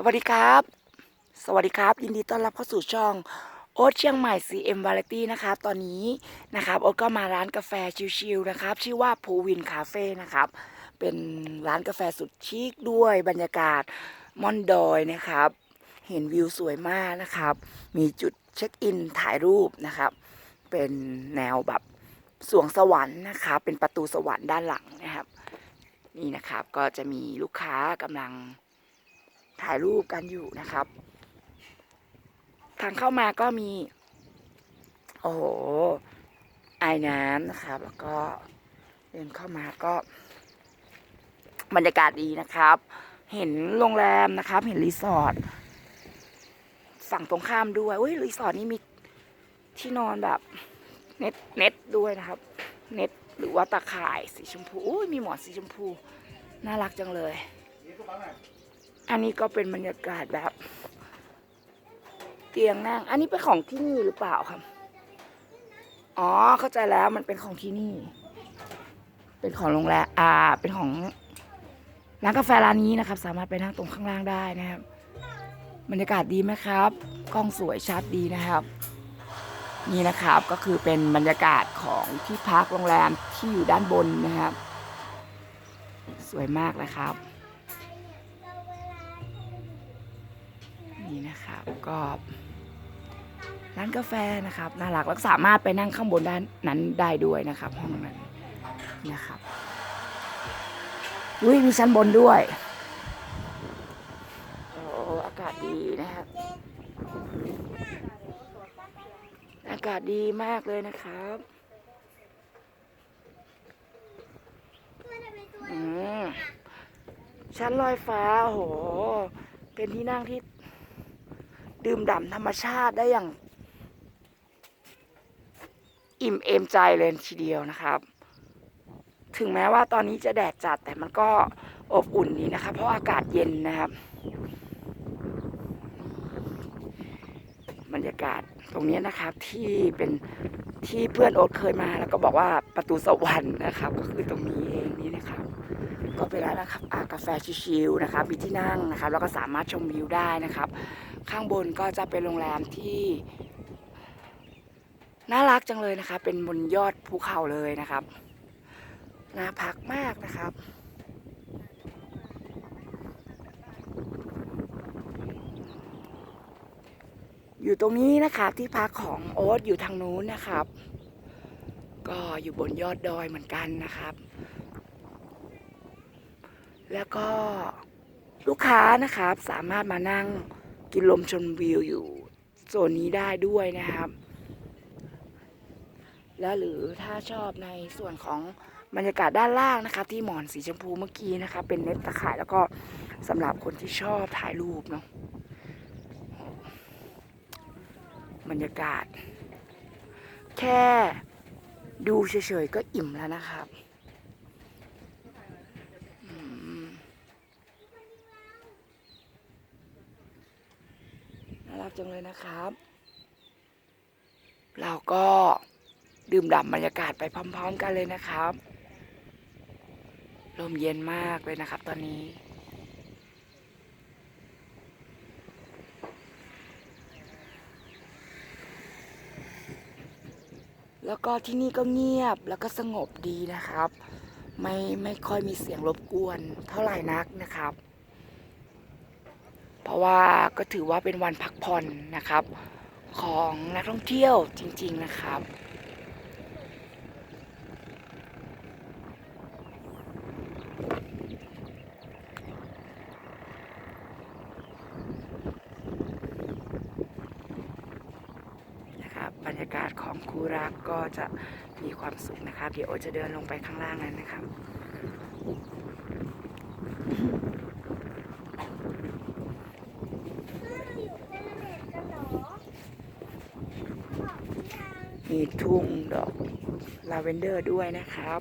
สวัสดีครับ สวัสดีครับ ยินดีต้อนรับเข้าสู่ช่องโอ๊ตเชียงใหม่ CM Variety นะครับ ตอนนี้นะครับโอ๊ตก็มาร้านกาแฟชิลๆนะครับ ชื่อว่าภูวินคาเฟ่นะครับ เป็นร้านกาแฟสุดชิคด้วยบรรยากาศม่อนดอยนะครับ เห็นวิวสวยมากนะครับ มีจุดเช็คอินถ่ายรูปนะครับ เป็นแนวแบบสวงสวรรค์นะครับ เป็นประตูสวรรค์ด้านหลังนะครับ นี่นะครับก็จะมีลูกค้ากำลัง ถ่ายรูปกันอยู่นะครับ ทางเข้ามาก็มี โอ้โหไอ้น้ำนะครับ แล้วก็เดินเข้ามาก็ บรรยากาศดีนะครับ เห็นโรงแรมนะครับ เห็นรีสอร์ทฝั่งตรงข้ามด้วยอุ้ยรีสอร์ทนี้มีที่นอนแบบเน็ตเน็ตด้วยนะครับ เน็ตหรือว่าตาข่ายสีชมพูอุ้ยมีหมอนสีชมพู น่ารักจังเลย อันนี้ก็เป็นบรรยากาศแบบ เตียงนั่ง อันนี้เป็นของที่นี่หรือเปล่าครับ อ๋อ เข้าใจแล้วมันเป็นของที่นี่ เป็นของโรงแรม อ่า เป็นของร้านกาแฟร้านนี้นะครับ สามารถไปนั่งตรงข้างล่างได้นะครับ บรรยากาศดีไหมครับ กล้องสวยชัดดีนะครับ นี่นะครับก็คือเป็นบรรยากาศของที่พักโรงแรมที่อยู่ด้านบนนะครับ สวยมากนะครับ นี่นะครับก็ร้านกาแฟนะครับน่ารักแล้วสามารถไปนั่งข้างบนด้านนั้นได้ด้วยนะครับ ห้องนั้นนะครับอุ้ยมีชั้นบนด้วยโอ้อากาศดีนะครับ อากาศดีมากเลยนะครับอืมชั้นลอยฟ้าโห เป็นที่นั่งที่ ดื่มด่ำธรรมชาติได้อย่าง อิ่มเอมใจเลยทีเดียวนะครับ ถึงแม้ว่าตอนนี้จะแดดจัดแต่มันก็อบอุ่นดีนะครับ เพราะอากาศเย็นนะครับ บรรยากาศตรงนี้นะครับที่เป็นที่เพื่อนโอ๊ตเคยมาแล้วก็บอกว่าประตูสวรรค์นะครับ ก็คือตรงนี้เองนี่นะครับ ก็เป็นร้านะครับอากาแฟชิลๆนะครับมีที่นั่งนะครับ แล้วก็สามารถชมวิวได้นะครับ ข้างบนก็จะเป็นโรงแรมที่น่ารักจังเลยนะครับเป็นบนยอดภูเขาเลยนะครับ น่าพักมากนะครับ อยู่ตรงนี้นะครับที่พักของโอ๊ตอยู่ทางนู้นนะครับ ก็อยู่บนยอดดอยเหมือนกันนะครับ แล้วก็ลูกค้านะครับสามารถมานั่ง กินลมชมวิวอยู่โซนนี้ได้ด้วยนะครับ และหรือถ้าชอบในส่วนของบรรยากาศด้านล่างนะครับที่หมอนสีชมพูเมื่อกี้นะครับเป็นเน็ตตะข่ายแล้วก็สำหรับคนที่ชอบถ่ายรูปเนาะบรรยากาศ แค่ดูเฉยๆก็อิ่มแล้วนะครับอืมน่ากจังเลยนะครับ เราก็ดื่มด่ำบรรยากาศไปพร้อม ๆ กันเลยนะครับลมเย็นมากเลยนะครับ ตอนนี้ แล้วก็ที่นี่ก็เงียบแล้วก็สงบดีนะครับ ไม่ไม่ค่อยมีเสียงรบกวนเท่าไหร่นักนะครับ เพราะว่าก็ถือว่าเป็นวันพักผ่อนนะครับ ของนักท่องเที่ยวจริงๆนะครับนะครับบรรยากาศของคูรักก็จะมีความสุขนะครับ เดี๋ยวโอจะเดินลงไปข้างล่างนั้นนะครับ มีทุ่ง ดอกลาเวนเดอร์ด้วยนะครับ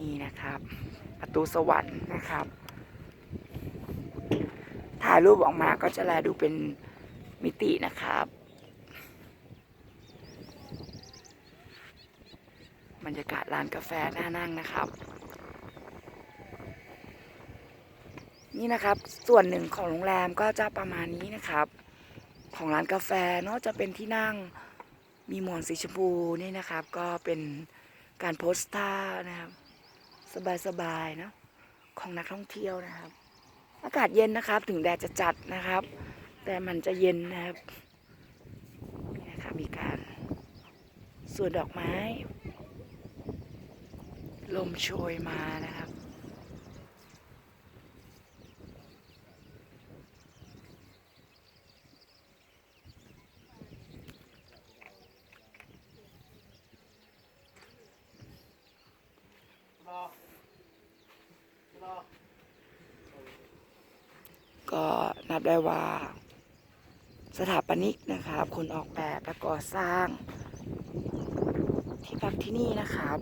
นี่นะครับ ประตูสวรรค์นะครับ ถ่ายรูปออกมาก็จะแลดูเป็นมิตินะครับ บรรยากาศร้านกาแฟน่านั่งนะครับ นี่นะครับ ส่วนหนึ่งของโรงแรมก็จะประมาณนี้นะครับ ของร้านกาแฟเนาะจะเป็นที่นั่งมีหมอนสีชมพูนี่นะครับ ก็เป็นการโพสท่านะครับ สบายๆเนาะของนักท่องเที่ยวนะครับ อากาศเย็นนะครับถึงแดดจะจัดนะครับ แต่มันจะเย็นนะครับนี่นะครับมีการสวนดอกไม้ ลมโชยมานะครับ ก็นับได้ว่า สถาปนิกนะครับ คนออกแบบและก่อสร้าง ที่พักที่นี่นะครับ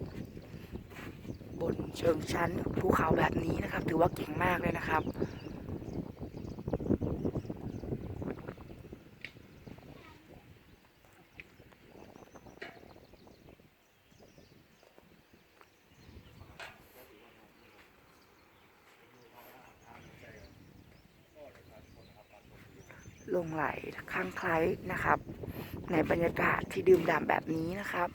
บนเชิงชั้นภูเขาแบบนี้นะครับ ถือว่าเก่งมากเลยนะครับ งไหลข้างคล้ายนะครับ ในบรรยากาศที่ดื่มด่ำแบบนี้นะครับ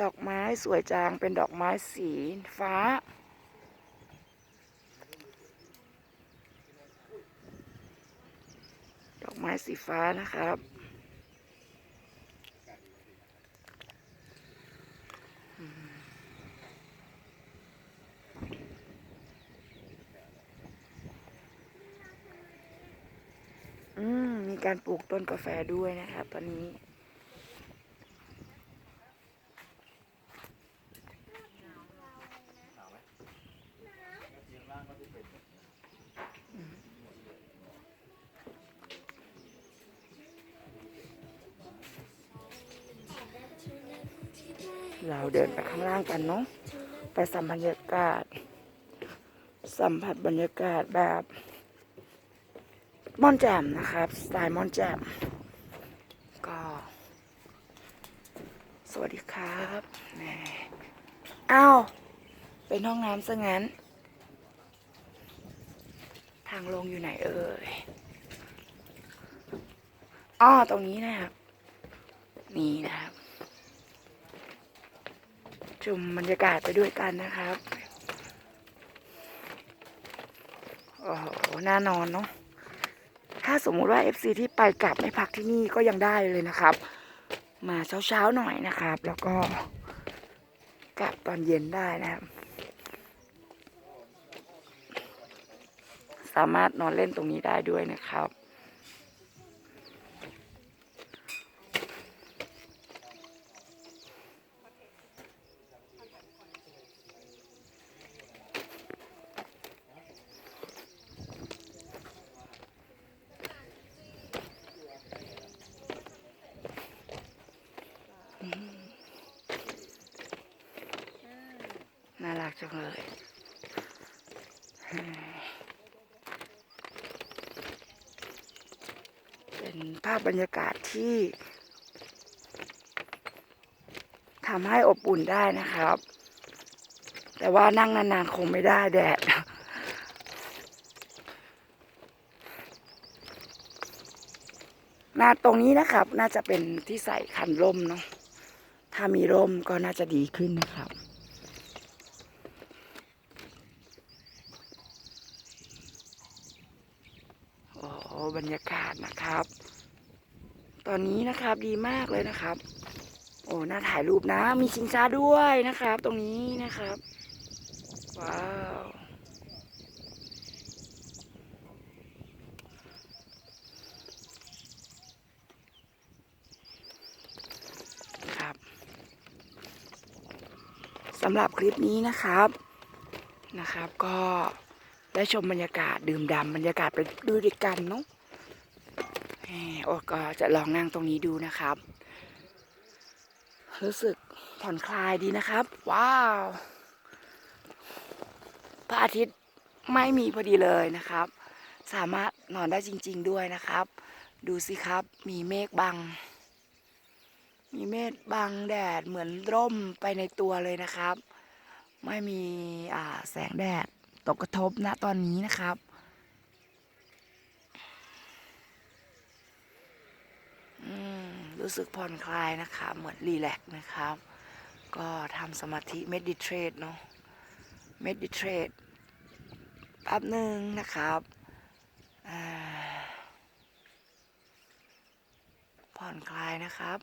ดอกไม้สวยจางเป็นดอกไม้สีฟ้า ดอกไม้สีฟ้านะครับ อืม มี การปลูกต้นกาแฟด้วยนะครับตอนนี้เราเดินไปข้างล่างกันเนาะไปสัมผัสบรรยากาศ สัมผัสบรรยากาศแบบ มอนแจมนะครับสไตล์มอนแจมก็ สวัสดีครับแหม่อ้าวเป็นห้องน้ำซะงั้น ทางลงอยู่ไหนเอ่ยอ้อตรงนี้นะครับ นี่นะครับชมบรรยากาศไปด้วยกันนะครับ โอ้โหน่านอนเนาะ ถ้าสมมุติว่า FC ที่ไปกลับไม่พักที่นี่ก็ยังได้เลยนะครับ มาเช้าๆหน่อยนะครับ แล้วก็กลับตอนเย็นได้นะครับ สามารถนอนเล่นตรงนี้ได้ด้วยนะครับ จังเลยเป็นภาพบรรยากาศที่ทำให้อบอุ่นได้นะครับ แต่ว่านั่งนานๆคงไม่ได้แดดหน้าตรงนี้นะครับ น่าจะเป็นที่ใส่คันร่มเนาะถ้ามีร่มก็น่าจะดีขึ้นนะครับ โอ้โห บรรยากาศนะครับ ตอนนี้นะครับดีมากเลยนะครับ โอ้น่าถ่ายรูปนะ มีชิงช้าด้วยนะครับ ตรงนี้นะครับ ว้าวครับสำหรับคลิปนี้นะครับนะครับ ก็ได้ชมบรรยากาศดื่มด่ำบรรยากาศไปด้วยกันเนาะ โอ้ก็จะลองนั่งตรงนี้ดูนะครับ รู้สึกผ่อนคลายดีนะครับ ว้าวพระอาทิตย์ไม่มีพอดีเลยนะครับ สามารถนอนได้จริง ๆด้วยนะครับ ดูสิครับมีเมฆบัง มีเมฆบังแดดเหมือนร่มไปในตัวเลยนะครับ ไม่มีแสงแดดตกกระทบณตอนนี้นะครับ อืม รู้สึกผ่อนคลายนะครับเหมือนรีแลกซ์นะครับ ก็ทำสมาธิเมดิเทรตเนาะเมดิเทรตแป๊บหนึ่งนะครับผ่อนคลายนะครับ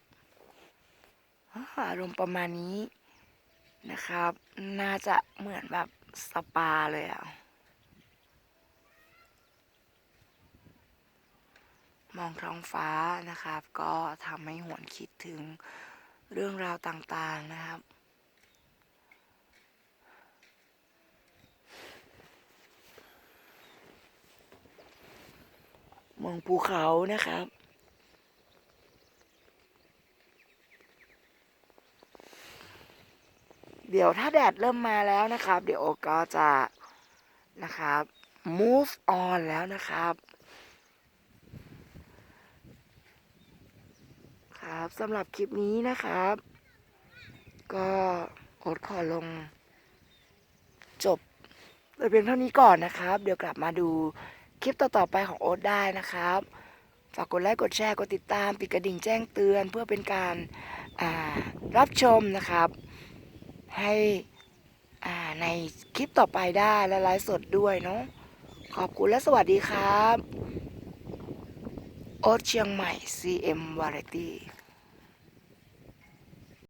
อารมณ์ประมาณนี้นะครับ น่าจะเหมือนแบบสปาเลยอะม องท้องฟ้านะครับ ก็ทำให้หวนคิดถึงเรื่องราวต่างๆนะครับ มองภูเขานะครับเดี๋ยวถ้าแดดเริ่มมาแล้วนะครับ เดี๋ยวโอก็จะนะครับ move on แล้วนะครับ ครับสำหรับคลิปนี้นะครับ ก็โอดขอลง จบโดยเพียงเท่านี้ก่อนนะครับ เดี๋ยวกลับมาดูคลิปต่อๆไปของโอ๊ตได้นะครับ ฝากกดไลค์กดแชร์กดติดตามปิดกระดิ่งแจ้งเตือนเพื่อเป็นการารับชมนะครับ ให้ในคลิปต่อไปได้และไลฟ์สดด้วยเนาะขอบคุณและสวัสดีครับ โอ๊ตเชียงใหม่ CM Variety